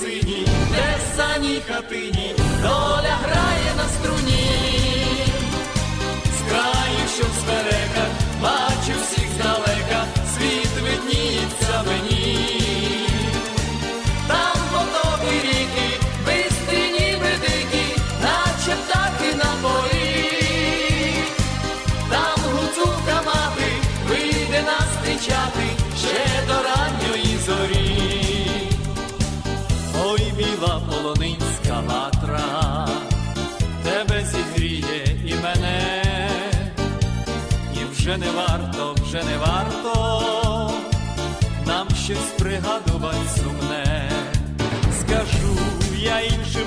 сірій хатині, доля грає на струні, з краю, що в спереках, бачу всіх здалека, світ видніється мені. Там потоки біла полонинська ватра, тебе зігріє і мене, і вже не варто, вже не варто. Нам щось пригадувати сумне. Скажу я іншим